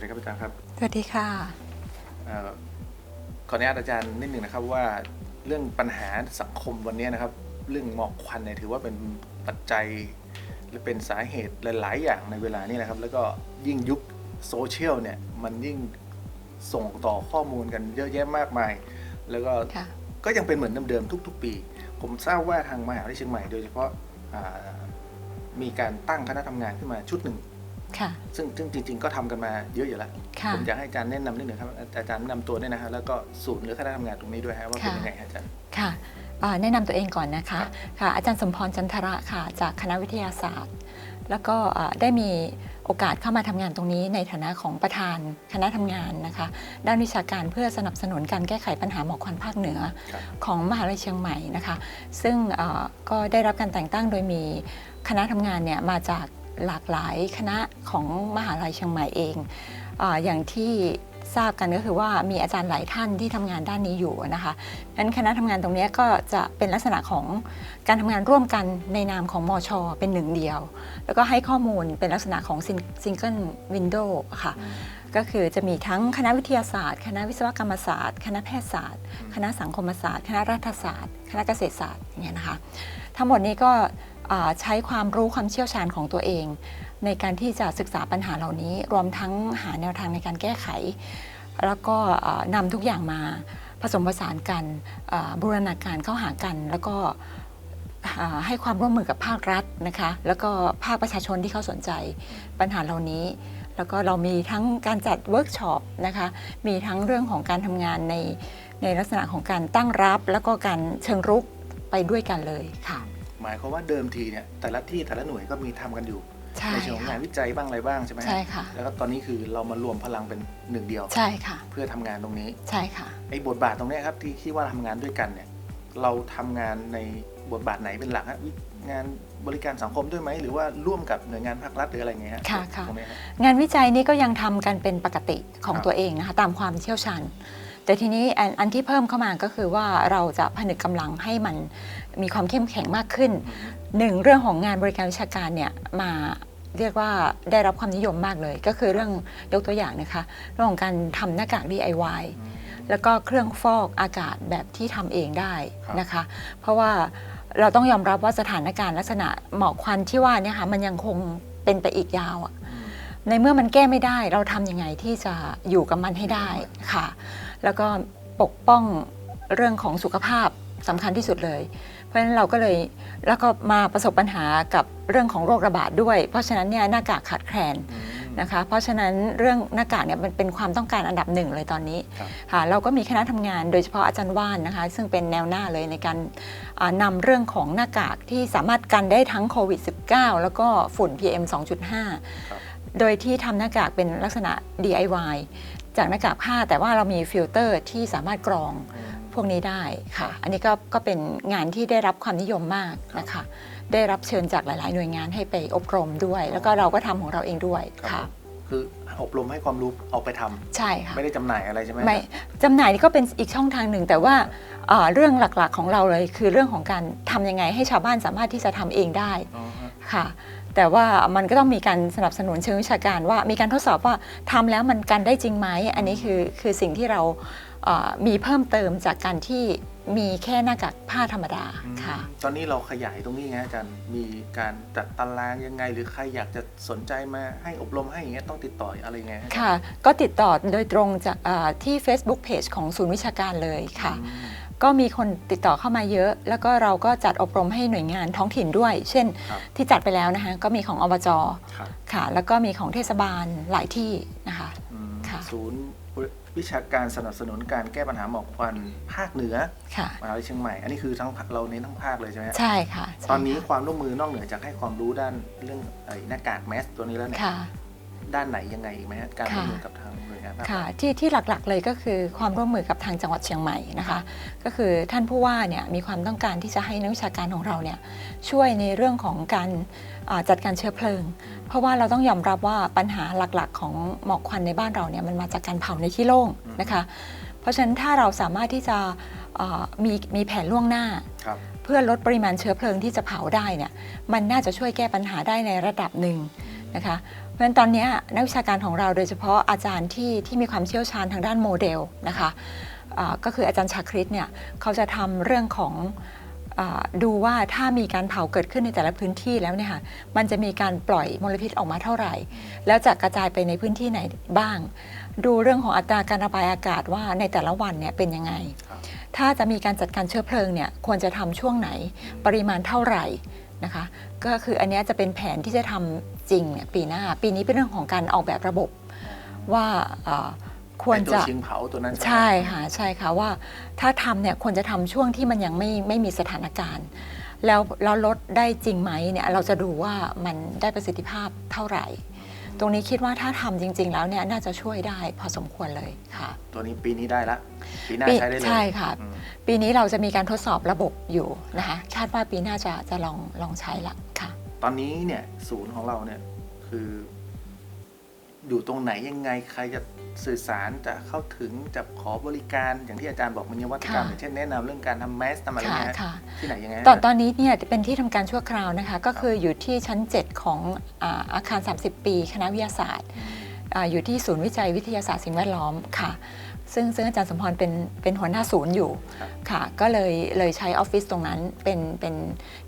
จารย์ครับสวัสดีค่ะเอ่อขออนุญาตอาจารย์นิดหนึ่งนะครับว่าเรื่องปัญหาสังคมวันนี้นะครับ เรื่องหมอกควันเนี่ยถือว่าเป็นปัจจัยหรือเป็นสาเหตุหลาย ๆ อย่างในเวลานี้นะครับ แล้วก็ยิ่งยุคโซเชียลเนี่ยมันยิ่งส่งต่อข้อมูลกันเยอะแยะมากมาย แล้วก็ค่ะก็ยังเป็นเหมือนเดิม ๆ ทุก ๆ ปี ผมทราบว่าทางมหาวิทยาลัยเชียงใหม่ โดยเฉพาะอ่ามีการตั้งคณะทำงานขึ้นมาชุดหนึ่ง ค่ะ ซึ่งซึ่งจริง ๆ ก็ทำกันมาเยอะอยู่แล้ว ค่ะ ผมอยากให้อาจารย์แนะนำนิดหนึ่งครับ อาจารย์แนะนำตัวด้วยนะฮะแล้วก็ศูนย์หรือคณะทำงานตรงนี้ด้วยฮะว่าเป็นค่ะยังไงฮะอาจารย์ ค่ะอ่าแนะนำตัวเองก่อนนะคะครับค่ะ อาจารย์สมพรจันทระค่ะ จากคณะวิทยาศาสตร์ แล้วก็อ่าได้มีโอกาสเข้ามาทำงานตรงนี้ในฐานะของประธานคณะทำงานนะคะ ด้านวิชาการเพื่อสนับสนุนการแก้ไขปัญหาหมอกควันภาคเหนือ ครับ ของมหาวิทยาลัยเชียงใหม่นะคะ ซึ่งเอ่อก็ได้รับการแต่งตั้งโดยมีคณะทำงานเนี่ยมาจาก หลากหลายคณะของมหาลัยเชียงใหม่เองอาอย่างที่ทราบกันก็คือว่ามีอาจารย์หลายท่านที่ทำงานด้านนี้อยู่นะคะนั้นคณะทำงานตรงเนี้ยก็จะเป็นลักษณะของการทำงานร่วมกันในนามของมอชอเป็นหนึ่งเดียว แล้วก็ให้ข้อมูลเป็นลักษณะของซิงเกิลวินโดว์ค่ะ ก็คือจะมีทั้งคณะวิทยาศาสตร์ คณะวิศวกรรมศาสตร์ คณะแพทยศาสตร์ คณะสังคมศาสตร์ คณะรัฐศาสตร์ คณะเกษตรศาสตร์อย่างเงี้ยนะคะ ทั้งหมดนี้ก็อ่า ใช้ความรู้ความเชี่ยวชาญของตัวเอง ในการที่จะศึกษาปัญหาเหล่านี้ รวมทั้งหาแนวทางในการแก้ไข แล้วก็นำทุกอย่างมาผสมผสานกันบูรณาการเข้าหากัน แล้วก็ให้ความร่วมมือกับภาครัฐนะคะ แล้วก็ภาคประชาชนที่เขาสนใจปัญหาเหล่านี้ แล้วก็เรามีทั้งการจัดเวิร์กช็อปนะคะ มีทั้งเรื่องของการทำงานในในลักษณะของการตั้งรับ แล้วก็การเชิงรุกไปด้วยกันเลยค่ะ หมายความว่าเดิมทีเนี่ยแต่ละที่แต่ละหน่วยก็มีทำกันอยู่ใช่ในเชิงของค่ะงานวิจัยบ้างอะไรบ้างใช่ไหมฮะใช่ค่ะแล้วก็ตอนนี้คือเรามารวมพลังเป็นหนึ่งเดียวใช่ค่ะ เพื่อทำงานตรงนี้ใช่ค่ะไอ้บทบาทตรงเนี้ยครับที่ที่ว่าทำงานด้วยกันเนี่ยเราทำงานในบทบาทไหนเป็นหลักฮะวิงานบริการสังคมด้วยไหมหรือว่าร่วมกับหน่วยงานภาครัฐหรืออะไรเงี้ยฮะค่ะค่ะตรงเนี้ยฮะงานวิจัยนี้ก็ยังทำกันเป็นปกติของครับตัวเองนะคะตามความเชี่ยวชาญ แต่ทีนี้อันอันที่เพิ่มเข้ามาก็คือว่าเราจะผนึกกำลังให้มันมีความเข้มแข็งมากขึ้นอืมหนึ่งเรื่องของงานบริการวิชาการเนี่ยมาเรียกว่าได้รับความนิยมมากเลย ก็คือเรื่องยกตัวอย่างนะคะเรื่องของการทำหน้ากาก DIY อืมแล้วก็เครื่องฟอกอากาศแบบที่ทำเองได้ครับนะคะ เพราะว่าเราต้องยอมรับว่าสถานการณ์ลักษณะหมอกควันที่ว่าเนี่ยค่ะมันยังคงเป็นไปอีกยาวอะอืมในเมื่อมันแก้ไม่ได้ เราทำยังไงที่จะอยู่กับมันให้ได้ค่ะ แล้วก็ปกป้องเรื่องของสุขภาพสำคัญที่สุดเลย เพราะฉะนั้นเราก็เลยแล้วก็มาประสบปัญหากับเรื่องของโรคระบาดด้วย เพราะฉะนั้นเนี่ยหน้ากากขาดแคลนอืมนะคะเพราะฉะนั้นเรื่องหน้ากากเนี่ยมันเป็นความต้องการอันดับหนึ่งเลยตอนนี้ครับค่ะเราก็มีคณะทำงานโดยเฉพาะอาจารย์ว่านนะคะ ซึ่งเป็นแนวหน้าเลยในการอ่านำเรื่องของหน้ากากที่สามารถกันได้ทั้งโควิด -19 แล้วก็ฝุ่น PM 2.5ครับโดยที่ทำหน้ากากเป็นลักษณะ DIY จากหน้ากากผ้าแต่ว่าเรามีฟิลเตอร์ที่สามารถกรองอืมพวกนี้ได้ค่ะครับอันนี้ก็ก็เป็นงานที่ได้รับความนิยมมากนะคะ ได้รับเชิญจากหลาย ๆ หน่วยงานให้ไปอบรมด้วย แล้วก็เราก็ทำของเราเองด้วยครับค่ะ คืออบรมให้ความรู้ออกไปทำใช่ค่ะไม่ได้จำหน่ายอะไรใช่ไหมไม่จำหน่ายนี่ก็เป็นอีกช่องทางหนึ่ง แต่ว่าเอ่อเรื่องหลัก ๆ ของเราเลยคือเรื่องของการทำยังไงให้ชาวบ้านสามารถที่จะทำเองได้อ๋อฮะค่ะ แต่ว่ามันก็ต้องมีการสนับสนุนเชิงวิชาการว่ามีการทดสอบว่าทำแล้วมันกันได้จริงไหมอันนี้คือคือสิ่งที่เราเอ่อมีเพิ่มเติมจากการที่มีแค่หน้ากากผ้าธรรมดาค่ะ ตอนนี้เราขยายตรงนี้ไงอาจารย์ มีการจัดตารางยังไง หรือใครอยากจะสนใจมาให้อบรมให้อย่างเงี้ยต้องติดต่ออะไรยังไงฮะค่ะ ก็ติดต่อโดยตรงจากเอ่อที่ Facebook Page ของศูนย์วิชาการเลยค่ะอืม ก็มีคนติดต่อเข้ามาเยอะ แล้วก็เราก็จัดอบรมให้หน่วยงานท้องถิ่นด้วย เช่นครับที่จัดไปแล้วนะคะก็มีของอบจครับค่ะ แล้วก็มีของเทศบาลหลายที่นะคะอืมค่ะศูนย์วิชาการสนับสนุนการแก้ปัญหาหมอกควันภาคเหนือค่ะมหาวิทยาลัยเชียงใหม่ อันนี้คือทั้งเราเน้นทั้งภาคเลยใช่ไหมฮะใช่ค่ะใช่ตอนนี้ค่ะความร่วมมือ นอกเหนือจากให้ความรู้ด้านเรื่องไอ้หน้ากากแมสตัวนี้แล้วเนี่ยค่ะ ด้านไหนยังไงอีกไหมฮะการร่วมค่ะมือกับทางหน่วยงานภาคค่ะรัฐที่ที่หลักๆเลยก็คือความร่วมมือกับทางจังหวัดเชียงใหม่นะคะ ก็คือท่านผู้ว่าเนี่ยมีความต้องการที่จะให้นักวิชาการของเราเนี่ยช่วยในเรื่องของการอ่าจัดการเชื้อเพลิง เพราะว่าเราต้องยอมรับว่าปัญหาหลักๆ ของหมอกควันในบ้านเราเนี่ยมันมาจากการเผาในที่โล่งนะคะ เพราะฉะนั้นถ้าเราสามารถที่จะอ่ามีมีแผนล่วงหน้า ครับ เพื่อลดปริมาณเชื้อเพลิงที่จะเผาได้เนี่ยมันน่าจะช่วยแก้ปัญหาได้ในระดับหนึ่งนะคะเพ ราะฉะนั้นตอนนี้นักวิชาการของเราโดยเฉพาะอาจารย์ที่ที่มีความเชี่ยวชาญทางด้านโมเดลนะคะอ่าก็คืออาจารย์ชาคริตเนี่ยเขาจะทำเรื่องของอดูว่าถ้ามีการเผาเกิดขึ้นในแต่ละพื้นที่แล้วเนี่ยค่ะมันจะมีการปล่อยมลพิษออกมาเท่าไหร่ แล้วจะกระจายไปในพื้นที่ไหนบ้าง ดูเรื่องของอัตราการระบายอากาศว่าในแต่ละวันเนี่ยเป็นยังไง ถ้าจะมีการจัดการเชื้อเพลิงเนี่ยควรจะทำช่วงไหนปริมาณเท่าไหร่นะคะก็คืออันนี้จะเป็นแผนที่จะทำ จริงเนี่ยปีหน้าปีนี้เป็นเรื่องของการออกแบบระบบว่าเอ่อควรไอ้ตัจะชิงเผาตัวนั้นไหมใช่ค่ะใช่ค่ะว่าถ้าทำเนี่ยควรจะทำช่วงที่มันยังไม่ไม่มีสถานการณ์ แล้วแล้วลดได้จริงไหมเนี่ยเราจะดูว่ามันได้ประสิทธิภาพเท่าไหร่ ตรงนี้คิดว่าถ้าทำจริง ๆ แล้วเนี่ยน่าจะช่วยได้พอสมควรเลยค่ะ ตัวนี้ปีนี้ได้ละปีหน้าปีใช้ได้เลยใช่ค่ะอืมปีนี้เราจะมีการทดสอบระบบอยู่นะคะคาดว่าปีหน้าจะจะลองลองใช้ละค่ะ ตอนนี้เนี่ยศูนย์ของเราเนี่ยคือ อยู่ตรงไหนยังไงใครจะสื่อสารจะเข้าถึงจะขอบริการอย่างที่อาจารย์บอกมันยังวัตกรรมค่ะอย่างเช่นแนะนำเรื่องการทำแมสทำอะไรค่ะเนี่ยฮะค่ะที่ไหนยังไงฮะตอนตอนนี้เนี่ยเป็นที่ทำการชั่วคราวนะคะ ก็คืออยู่ที่ชั้น 7 ของอาอาคาร 30 ปี คณะวิทยาศาสตร์อืมอาอยู่ที่ศูนย์วิจัยวิทยาศาสตร์สิ่งแวดล้อมค่ะ ซึ่งซึ่งอาจารย์สมพรเป็นเป็นหัวหน้าศูนย์อยู่ครับค่ะ ก็เลยเลยใช้ออฟฟิศตรงนั้นเป็นเป็น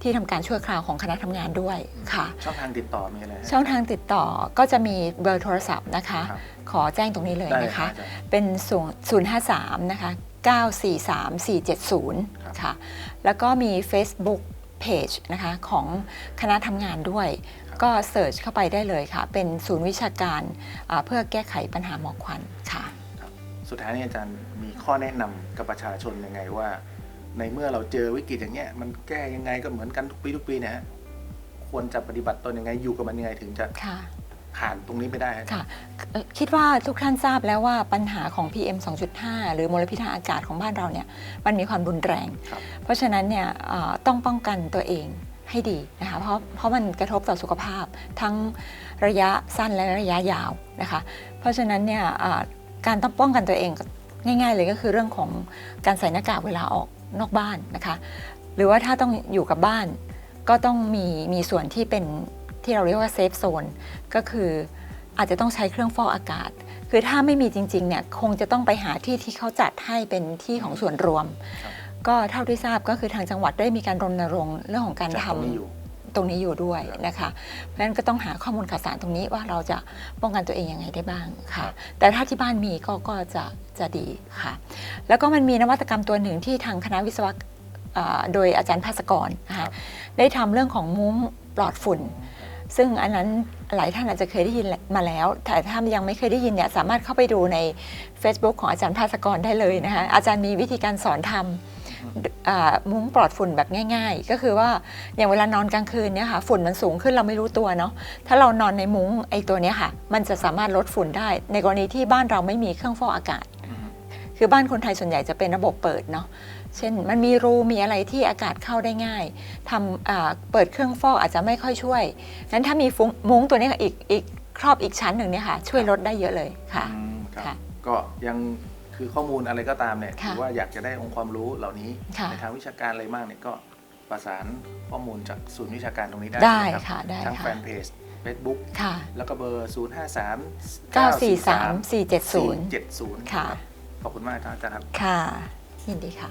ที่ทำการชั่วคราวของคณะทำงานด้วยค่ะ ช่องทางติดต่อมีอะไรฮะช่องทางติดต่อก็จะมีเบอร์โทรศัพท์นะคะครับขอแจ้งตรงนี้เลยได้เลยนะครัคะบอาจารย์เป็น0 553นะคะ943ครับ470 ค่ะ แล้วก็มี Facebook Page นะคะของคณะทำงานด้วยครับก็เสิร์ชเข้าไปได้เลยค่ะ เป็นศูนย์วิชาการอ่าเพื่อแก้ไขปัญหาหมอกควันค่ะครับ สุดท้ายนี้อาจารย์มีข้อแนะนำกับประชาชนยังไงว่า ในเมื่อเราเจอวิกฤตอย่างเงี้ยมันแก้ยังไงก็เหมือนกันทุกปีทุกปีนะฮะควรจะปฏิบัติตนยังไงอยู่กับมันยังไงถึงจะค่ะผ่านตรงนี้ไปได้ฮะค่ะเอ่อคิดว่าทุกท่านทราบแล้วว่าปัญหาของ PM 2.5 หรือมลพิษทางอากาศของบ้านเราเนี่ยมันมีความรุนแรงครับเพราะฉะนั้นเนี่ยเอ่อต้องป้องกันตัวเองให้ดีนะคะเพราะเพราะมันกระทบต่อสุขภาพทั้งระยะสั้นและระยะยาวนะคะ เพราะฉะนั้นเนี่ยเอ่อ การต้องป้องกันตัวเองก็ง่าย ๆ เลยก็คือเรื่องของการใส่หน้ากากเวลาออกนอกบ้านนะคะ หรือว่าถ้าต้องอยู่กับบ้าน ก็ต้องมีมีส่วนที่เป็นที่เราเรียกว่าเซฟโซนก็คืออาจจะต้องใช้เครื่องฟอกอากาศ คือถ้าไม่มีจริงๆเนี่ยคงจะต้องไปหาที่ที่เขาจัดให้เป็นที่ของส่วนรวมครับก็เท่าที่ทราบก็คือทางจังหวัดได้มีการรณรงค์เรื่องของการจากทำ ตรงนี้อยู่ตรงนี้อยู่ด้วยครับนะคะ เพราะฉะนั้นก็ต้องหาข้อมูลข่าวสารตรงนี้ว่าเราจะป้องกันตัวเองยังไงได้บ้างครัค่ะบแต่ถ้าที่บ้านมีก็ก็จะจะดีค่ะ แล้วก็มันมีนวัตกรรมตัวหนึ่งที่ทางคณะวิศวะอ่าโดยอาจารย์ภาสกรนะครัคะบได้ทำเรื่องของมุ้งปลอดฝุ่น ซึ่งอันนั้นหลายท่านอาจจะเคยได้ยินมาแล้ว แต่ถ้ายังไม่เคยได้ยินเนี่ยสามารถเข้าไปดูใน Facebook ของอาจารย์ภาสกรได้เลยนะคะอาจารย์มีวิธีการสอนทำอ่า มุ้งปลอดฝุ่นแบบง่าย ๆ ก็คือว่าอย่างเวลานอนกลางคืนเนี่ยค่ะฝุ่นมันสูงขึ้นเราไม่รู้ตัวเนาะถ้าเรานอนในมุ้งไอ้ตัวเนี้ยค่ะ มันจะสามารถลดฝุ่นได้ ในกรณีที่บ้านเราไม่มีเครื่องฟอกอากาศอืมคือบ้านคนไทยส่วนใหญ่จะเป็นระบบเปิดเนาะเช่นมันมีรูมีอะไรที่อากาศเข้าได้ง่ายทำอ่าเปิดเครื่องฟอกอาจจะไม่ค่อยช่วยนั้นถ้ามีฟุ้งมุ้งตัวนี้อีกอีกครอบอีกชั้นหนึ่งเนี่ยค่ะ ช่วยลดได้เยอะเลยค่ะอืมครับค่ะ ก็ยัง คือข้อมูลอะไรก็ตามเนี่ยค่ะถือว่าอยากจะได้องค์ความรู้เหล่านี้ค่ะ ในทางวิชาการอะไรมากเนี่ยก็ประสานข้อมูลจากศูนย์วิชาการตรงนี้ได้ได้ใช่หมรับค่ะได้ทั้งค่ะแฟนเพจ Facebook ค่ะ แล้วก็เบอร์ 0 5 3 943 470 470ค่ะรับขอบคุณมากครับอาจารย์ครับ ค่ะยินดีค่ะ